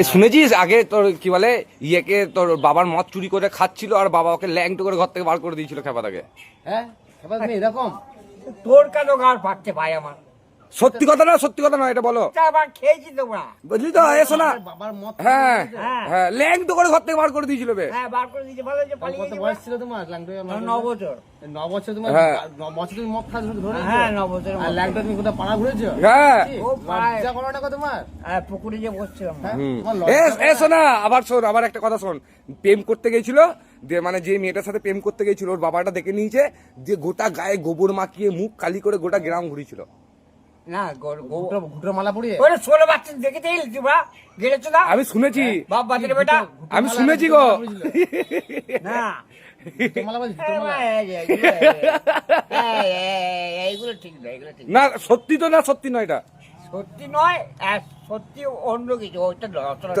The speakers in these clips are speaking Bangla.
এই শুনেছিস? আগে তোর কি বলে ইয়েকে তোর বাবার মদ চুরি করে খাচ্ছিল আর বাবা ওকে ল্যাংটো করে ঘর থেকে বার করে দিয়েছিল খেপাটাকে হ্যাঁ? এরকম? তোর কেন গাড় ফাটছে ভাই আমার? সত্যি কথা না সত্যি কথা না এটা বলো। খেয়েছি তোমরা। বুঝলি তো? এসো না। আমার বাবার মত হ্যাঁ হ্যাঁ। হ্যাঁ ল্যাংটো করে ঘর থেকে বার করে দিয়েছিল বে। বার করে দিয়েছে। ভালো হয়েছে কত বয়স ছিল তোমার? ল্যাংটা ন বছর। ন বছর তোমার। ন বছর তুমি মদ খাচ্ছ ধরে হ্যাঁ ন বছর আর ল্যাংটা তুমি কোথাও পাড়া ঘুরেছো? হ্যাঁ। ও পায়। করো না তোমার? হ্যাঁ পুকুরে যে বসছিলাম? হুম। তোমার লজ্জা এস এসো না আবার শোন আবার একটা কথা শোন। প্রেম করতে গেছিল মানে যে মেয়েটার সাথে প্রেম করতে গেছিল ওর বাবাটা দেখে নিয়েছে দিয়ে গোটা গায়ে গোবর মাখিয়ে মুখ কালি করে গোটা গ্রাম ঘুরিয়েছিল। না গো- গো- মালা পড়িয়ে ওরে ষোলো বাচ্চা দেখে দিল তোমরা গেলেছো না? আমি শুনেছি। বাপ বাজারে বেটা। আমি শুনেছি গো। না। না সত্যি তো না সত্যি নয় এটা? সত্যি নয় সত্যি অন্য কিছু ওইটা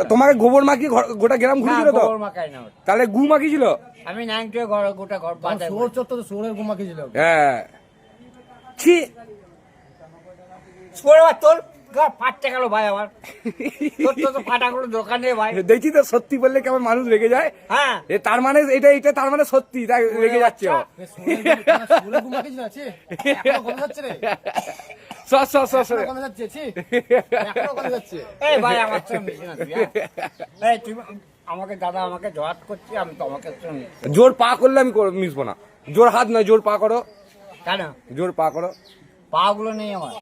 তোমাকে গোবর মাখিয়ে ঘর- গোটা গ্রাম তো? মাকাই না তাহলে গু মাখিয়েছিল? আমি নাইনটে ঘর গোটা ঘর সোর চত্বর তো সোরের ছিল হ্যাঁ। ছি তোর ঘর ফাটতে গেল ভাই আমার তোর তো দোকানে ভাই তো সত্যি বললে কেমন মানুষ রেগে যায় হ্যাঁ তার মানে এটা এটা তার মানে সত্যি তাই রেগে যাচ্ছে সর সর এই ভাই আমার হ্যাঁ? এই আমাকে দাদা আমাকে জহাত করছি আমি তো আমাকে জোর পা করলে আমি মিশবো না জোর হাত নয় জোর পা করো কেন জোর পা করো পা গুলো নেই আমার